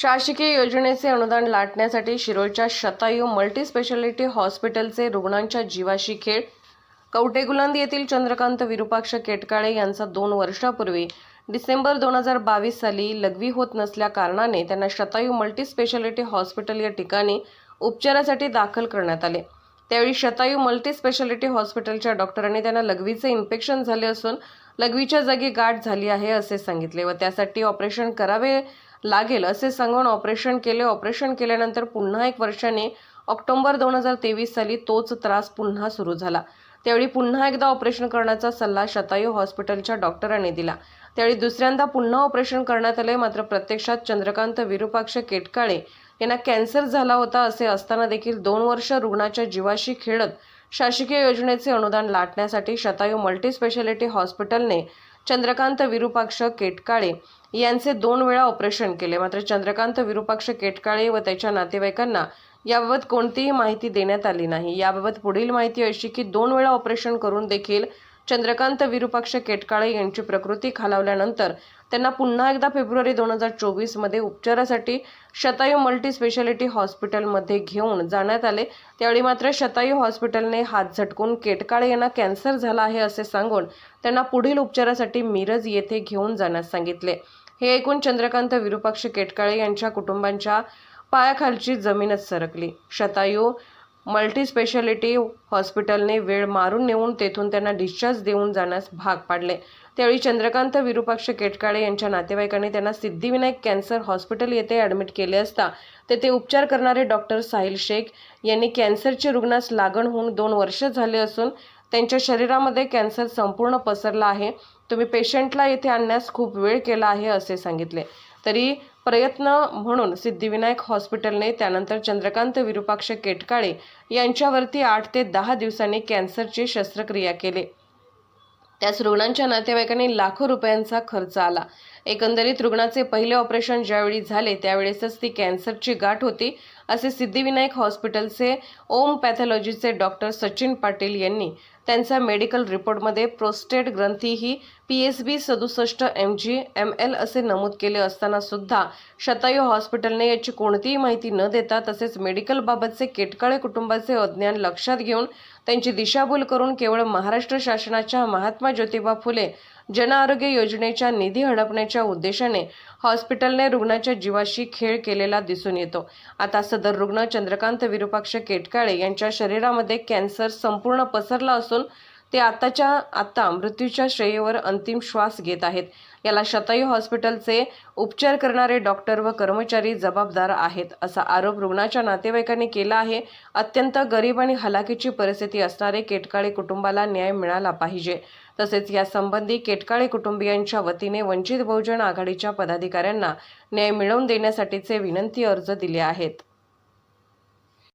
शासकीय योजनेचे अनुदान लाटण्यासाठी शिरोळच्या शतायू मल्टीस्पेशालिटी हॉस्पिटलचे रुग्णांच्या जीवाशी खेळ. कवटेगुलांद येथील चंद्रकांत विरुपाक्ष केटकाळे यांचा दोन वर्षापूर्वी डिसेंबर दोन हजार बावीस साली लघवी होत नसल्या कारणाने त्यांना शतायू मल्टीस्पेशालिटी हॉस्पिटल या ठिकाणी उपचारासाठी दाखल करण्यात आले. त्यावेळी शतायू मल्टीस्पेशालिटी हॉस्पिटलच्या डॉक्टरांनी त्यांना लघवीचे इन्फेक्शन झाले असून लघवीच्या जागी गाठ झाली आहे असे सांगितले व त्यासाठी ऑपरेशन करावे लागेल. असे सांगून ऑपरेशन केले. ऑपरेशन केल्यानंतर पुन्हा एक वर्षाने ऑक्टोबर दोन हजार तेवीस साली तोच त्रास पुन्हा सुरू झाला. त्यावेळी पुन्हा एकदा ऑपरेशन करण्याचा सल्ला शतायू हॉस्पिटलच्या डॉक्टरांनी दिला. त्यावेळी दुसऱ्यांदा पुन्हा ऑपरेशन करण्यात आले मात्र प्रत्यक्षात चंद्रकांत विरुपाक्ष केटकाळे यांना कॅन्सर झाला होता असे असताना देखील दोन वर्ष रुग्णाच्या जीवाशी खेळत शासकीय योजनेचे अनुदान लाटण्यासाठी शतायू मल्टीस्पेशालिटी हॉस्पिटलने चंद्रकांत विरुपाक्ष केटकाळे यांचे दोन वेळा ऑपरेशन केले. मात्र चंद्रकांत विरुपाक्ष केटकाळे व त्याच्या नातेवाईकांना याबाबत कोणतीही माहिती देण्यात आली नाही. याबाबत पुढील माहिती अशी की दोन वेळा ऑपरेशन करून देखील चंद्रकांत विरुपाक्ष केटकाळे यांची प्रकृती खालावल्यानंतर त्यांना पुन्हा एकदा फेब्रुवारी दोन हजार चोवीसमध्ये उपचारासाठी शतायू मल्टी स्पेशालिटी हॉस्पिटलमध्ये घेऊन जाण्यात आले. त्यावेळी मात्र शतायू हॉस्पिटलने हात झटकून केटकाळे यांना कॅन्सर झाला आहे असे सांगून त्यांना पुढील उपचारासाठी मिरज येथे घेऊन जाण्यास सांगितले. हे ऐकून चंद्रकांत विरुपाक्ष केटकाळे यांच्या कुटुंबांच्या पायाखालची जमीनच सरकली. शतायू मल्टीस्पेशालिटी हॉस्पिटलने वेळ मारून नेऊन तेथून त्यांना डिस्चार्ज देऊन जाण्यास भाग पाडले. त्यावेळी चंद्रकांत विरुपाक्ष केटकाळे यांच्या नातेवाईकांनी त्यांना सिद्धिविनायक कॅन्सर हॉस्पिटल येथे ॲडमिट केले असता तेथे उपचार करणारे डॉक्टर साहिल शेख यांनी कॅन्सरचे रुग्णास लागण होऊन दोन वर्ष झाले असून त्यांच्या शरीरामध्ये कॅन्सर संपूर्ण पसरला आहे. तुम्ही पेशंटला येथे आणण्यास खूप वेळ केला आहे असे सांगितले. तरी प्रयत्न म्हणून सिद्धिविनायक हॉस्पिटलने त्यानंतर चंद्रकांत विरुपाक्ष केटकाळे यांच्यावरती आठ ते दहा दिवसांनी कॅन्सरची शस्त्रक्रिया केली. त्याच रुग्णांच्या नातेवाईकांनी लाखो रुपयांचा खर्च आला. एकंदरीत रुग्णाचे पहिले ऑपरेशन ज्यावेळी झाले त्यावेळेसच ती कॅन्सरची गाठ होती. असे सिद्धिविनायक हॉस्पिटलचे ओम पॅथॉलॉजीचे डॉक्टर सचिन पाटील यांनी त्यांचा मेडिकल रिपोर्टमध्ये प्रोस्टेट ग्रंथी ही पी एस बी सदुसष्ट एम जी एम एल असे नमूद केले असताना सुद्धा शतायू हॉस्पिटलने याची कोणतीही माहिती न देता तसेच मेडिकलबाबतचे केटकाळे कुटुंबाचे अज्ञान लक्षात घेऊन त्यांची दिशाभूल करून केवळ महाराष्ट्र शासनाच्या महात्मा ज्योतिबा फुले जनआरोग्य योजनेच्या निधी हडपण्याच्या उद्देशाने हॉस्पिटलने रुग्णाच्या जीवाशी खेळ केलेला दिसून येतो. आता सदर रुग्ण चंद्रकांत विरुपाक्ष केटकाळे यांच्या शरीरामध्ये कॅन्सर संपूर्ण पसरला असून ते आताच्या आता मृत्यूच्या श्रेयेवर अंतिम श्वास घेत आहेत. याला शतायू हॉस्पिटलचे उपचार करणारे डॉक्टर व कर्मचारी जबाबदार आहेत असा आरोप रुग्णाच्या नातेवाईकांनी केला आहे. अत्यंत गरीब आणि हलाखीची परिस्थिती असणारे केटकाळे कुटुंबाला न्याय मिळाला पाहिजे. तसेच यासंबंधी केटकाळे कुटुंबियांच्या वतीने वंचित बहुजन आघाडीच्या पदाधिकाऱ्यांना न्याय मिळवून देण्यासाठीचे विनंती अर्ज दिले आहेत.